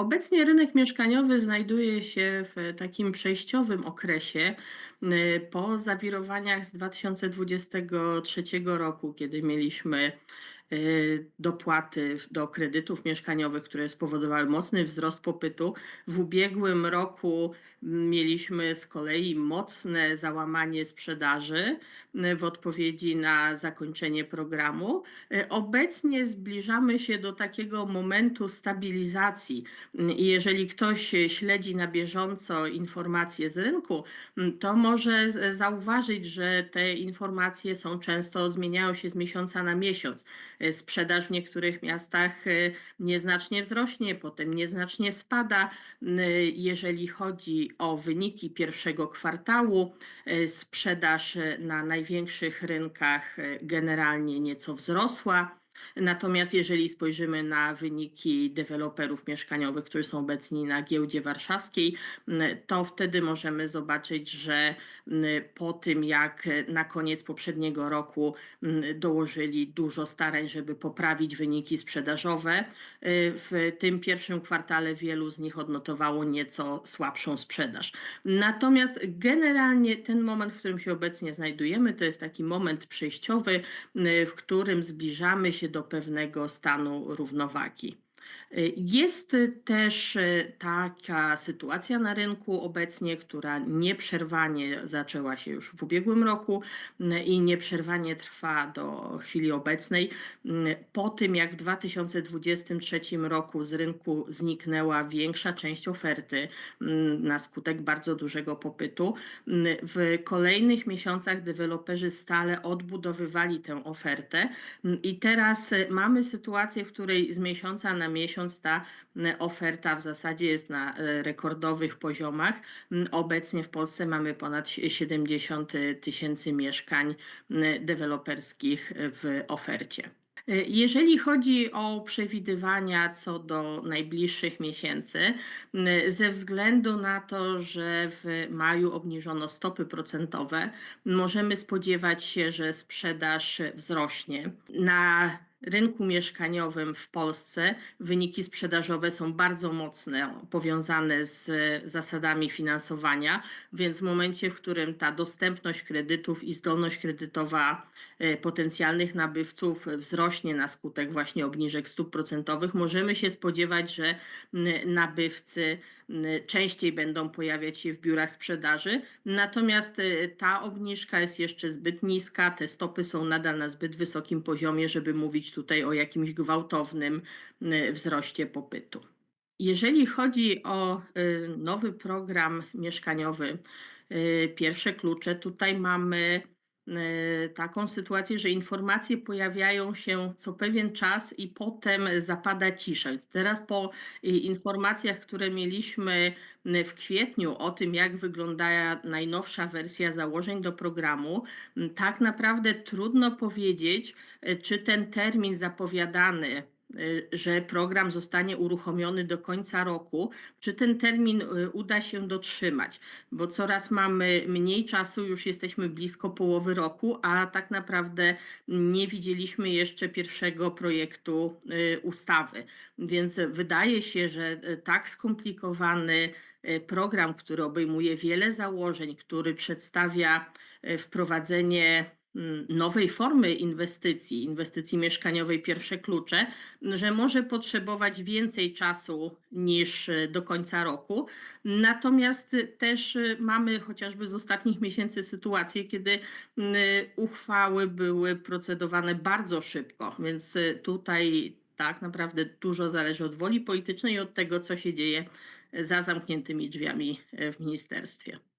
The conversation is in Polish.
Obecnie rynek mieszkaniowy znajduje się w takim przejściowym okresie y, po zawirowaniach z 2023 roku, kiedy mieliśmy dopłaty w- do kredytów mieszkaniowych, które spowodowały mocny wzrost popytu. W ubiegłym roku mieliśmy z kolei mocne załamanie sprzedaży y, w odpowiedzi na zakończenie programu. Y, Obecnie zbliżamy się do takiego momentu stabilizacji. I jeżeli ktoś śledzi na bieżąco informacje z rynku, to może zauważyć, że te informacje są często, zmieniają się z miesiąca na miesiąc. E, Sprzedaż w niektórych miastach e, nieznacznie wzrośnie, potem nieznacznie spada. M, Jeżeli chodzi o wyniki pierwszego kwartału, sprzedaż na największych rynkach generalnie nieco wzrosła. Natomiast jeżeli spojrzymy na wyniki deweloperów mieszkaniowych, którzy są obecni na giełdzie warszawskiej, m, to wtedy możemy zobaczyć, że m, po tym jak na koniec poprzedniego roku m, dołożyli dużo starań, żeby poprawić wyniki sprzedażowe, y, w tym pierwszym kwartale wielu z nich odnotowało nieco słabszą sprzedaż. Natomiast generalnie ten moment, w którym się obecnie znajdujemy, to jest taki moment przejściowy, y, w którym zbliżamy się do pewnego stanu równowagi. Jest też y, taka sytuacja na rynku obecnie, która nieprzerwanie zaczęła się już w ubiegłym roku y, i nieprzerwanie trwa do chwili obecnej. Y, Po tym, jak w 2023 roku z rynku zniknęła większa część oferty y, na skutek bardzo dużego popytu, w kolejnych miesiącach deweloperzy stale odbudowywali tę ofertę Mm, I teraz y, mamy sytuację, w której z miesiąca na miesiąc ta oferta w zasadzie jest na y, rekordowych poziomach. Obecnie w Polsce mamy ponad sie- 70 tysięcy mieszkań deweloperskich y, w ofercie. Jeżeli chodzi o przewidywania co do najbliższych miesięcy, ze względu na to, że w maju obniżono stopy procentowe, możemy spodziewać się, że sprzedaż wzrośnie. Na rynku mieszkaniowym w Polsce wyniki sprzedażowe są bardzo mocne, powiązane z zasadami finansowania, więc w momencie, w którym ta dostępność kredytów i zdolność kredytowa e, potencjalnych nabywców wzrośnie na skutek właśnie obniżek stóp procentowych, możemy się spodziewać, że nabywcy częściej będą pojawiać się w biurach sprzedaży. Natomiast e, ta obniżka jest jeszcze zbyt niska, te stopy są nadal na zbyt wysokim poziomie, żeby mówić tutaj o jakimś gwałtownym m, wzroście popytu. Jeżeli chodzi o y, nowy program mieszkaniowy, y, pierwsze klucze, tutaj mamy y, taką sytuację, że informacje pojawiają się co pewien czas i potem zapada cisza. Teraz po y, informacjach, które mieliśmy y, w kwietniu o tym, jak wygląda najnowsza wersja założeń do programu, m, tak naprawdę trudno powiedzieć, y, czy ten termin zapowiadany y, że program zostanie uruchomiony do końca roku, czy ten termin y, uda się dotrzymać, bo coraz mamy mniej czasu, już jesteśmy blisko połowy roku, a tak naprawdę nie widzieliśmy jeszcze pierwszego projektu y, ustawy. Więc wydaje się, że y, tak skomplikowany y, program, który obejmuje wiele założeń, który przedstawia y, wprowadzenie nowej formy inwestycji, inwestycji mieszkaniowej pierwsze klucze, że może potrzebować więcej czasu niż e, do końca roku. Natomiast e, też e, mamy chociażby z ostatnich miesięcy sytuację, kiedy m, uchwały były procedowane bardzo szybko, więc tutaj tak naprawdę dużo zależy od woli politycznej i od tego, co się dzieje za zamkniętymi drzwiami w ministerstwie.